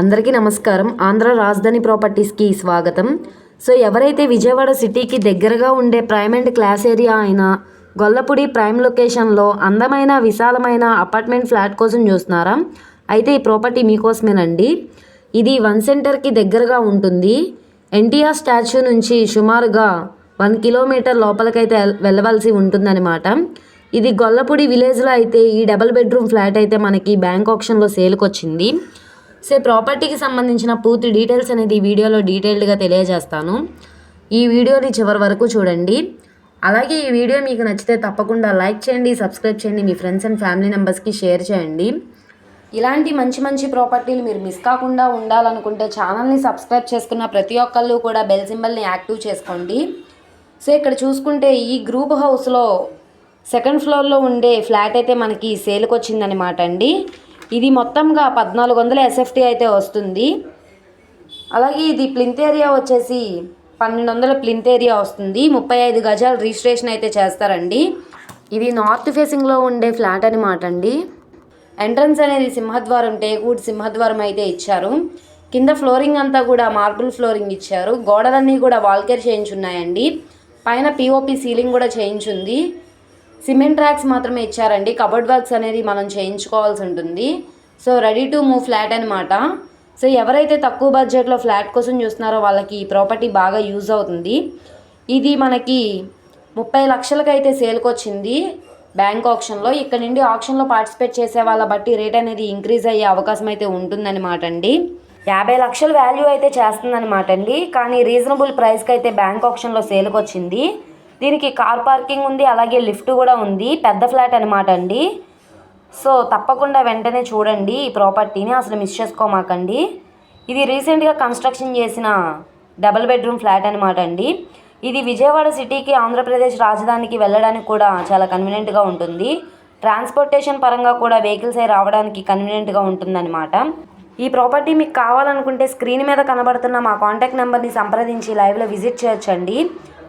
అందరికీ నమస్కారం. ఆంధ్ర రాజధాని ప్రాపర్టీస్కి స్వాగతం. సో ఎవరైతే విజయవాడ సిటీకి దగ్గరగా ఉండే ప్రైమ్ అండ్ క్లాస్ ఏరియా అయిన గొల్లపూడి ప్రైమ్ లొకేషన్లో అందమైన విశాలమైన అపార్ట్మెంట్ ఫ్లాట్ కోసం చూస్తున్నారా? అయితే ఈ ప్రాపర్టీ మీకోసమేనండి. ఇది వన్ సెంటర్కి దగ్గరగా ఉంటుంది. ఎన్టీఆర్ స్టాచ్యూ నుంచి సుమారుగా వన్ కిలోమీటర్ లోపలికైతే వెళ్ళవలసి ఉంటుందన్నమాట. ఇది గొల్లపూడి విలేజ్లో అయితే ఈ డబల్ బెడ్రూమ్ ఫ్లాట్ అయితే మనకి బ్యాంక్ ఆప్షన్లో సేల్కి వచ్చింది సో ప్రాపర్టీకి సంబంధించిన పూర్తి డీటెయిల్స్ అనేది ఈ వీడియోలో డీటెయిల్డ్గా తెలియజేస్తాను. ఈ వీడియోని చివరి వరకు చూడండి. అలాగే ఈ వీడియో మీకు నచ్చితే తప్పకుండా లైక్ చేయండి సబ్స్క్రైబ్ చేయండి మీ ఫ్రెండ్స్ అండ్ ఫ్యామిలీ మెంబర్స్కి షేర్ చేయండి. ఇలాంటి మంచి మంచి ప్రాపర్టీలు మీరు మిస్ కాకుండా ఉండాలనుకుంటే ఛానల్ని సబ్స్క్రైబ్ చేసుకున్న ప్రతి ఒక్కళ్ళు కూడా బెల్ సింబల్ని యాక్టివ్ చేసుకోండి. సో ఇక్కడ చూసుకుంటే ఈ గ్రూప్ హౌస్లో సెకండ్ ఫ్లోర్లో ఉండే ఫ్లాట్ అయితే మనకి సేల్కి వచ్చిందనమాట అండి. ఇది మొత్తంగా పద్నాలుగు వందల ఎస్ఎఫ్టీ అయితే వస్తుంది. అలాగే ఇది ప్లింత్ ఏరియా వచ్చేసి పన్నెండు వందల ప్లింత్ ఏరియా వస్తుంది. ముప్పై ఐదు గజాలు రిజిస్ట్రేషన్ అయితే చేస్తారండి. ఇది నార్త్ ఫేసింగ్లో ఉండే ఫ్లాట్ అనమాట అండి. ఎంట్రన్స్ అనేది సింహద్వారం టేకూడ్ సింహద్వారం అయితే ఇచ్చారు. కింద ఫ్లోరింగ్ అంతా కూడా మార్బుల్ ఫ్లోరింగ్ ఇచ్చారు. గోడలన్నీ కూడా వాల్కేర్ చేయించున్నాయండి. పైన పిఓపి సీలింగ్ కూడా చేయించుంది. సిమెంట్ ట్రాక్స్ మాత్రమే ఇచ్చారండి. కబర్డ్ వర్క్స్ అనేది మనం చేయించుకోవాల్సి ఉంటుంది. So ready to move flat అనమాట సో ఎవరైతే తక్కువ బడ్జెట్లో ఫ్లాట్ కోసం చూస్తున్నారో వాళ్ళకి ఈ ప్రాపర్టీ బాగా యూజ్ అవుతుంది. ఇది మనకి ముప్పై లక్షలకైతే సేల్కి వచ్చింది బ్యాంక్ ఆప్షన్లో ఇక్కడ నుండి ఆప్షన్లో పార్టిసిపేట్ చేసే వాళ్ళ బట్టి రేట్ అనేది ఇంక్రీజ్ అయ్యే అవకాశం అయితే ఉంటుందన్నమాట అండి. యాభై లక్షల వాల్యూ అయితే చేస్తుందన్నమాట అండి. కానీ రీజనబుల్ ప్రైస్కి అయితే బ్యాంక్ ఆప్షన్లో సేల్కి వచ్చింది దీనికి కార్ పార్కింగ్ ఉంది అలాగే లిఫ్ట్ కూడా ఉంది. పెద్ద ఫ్లాట్ అనమాట అండి. సో తప్పకుండా వెంటనే చూడండి ఈ ప్రాపర్టీని అసలు మిస్ చేసుకోమాకండి. ఇది రీసెంట్గా కన్స్ట్రక్షన్ చేసిన డబుల్ బెడ్రూమ్ ఫ్లాట్ అనమాట అండి. ఇది విజయవాడ సిటీకి ఆంధ్రప్రదేశ్ రాజధానికి వెళ్ళడానికి కూడా చాలా కన్వీనియంట్గా ఉంటుంది. ట్రాన్స్పోర్టేషన్ పరంగా కూడా వెహికల్స్ అయి రావడానికి కన్వీనియంట్గా ఉంటుందన్నమాట. ఈ ప్రాపర్టీ మీకు కావాలనుకుంటే స్క్రీన్ మీద కనబడుతున్న మా కాంటాక్ట్ నెంబర్ని సంప్రదించి లైవ్లో విజిట్ చేయొచ్చండి.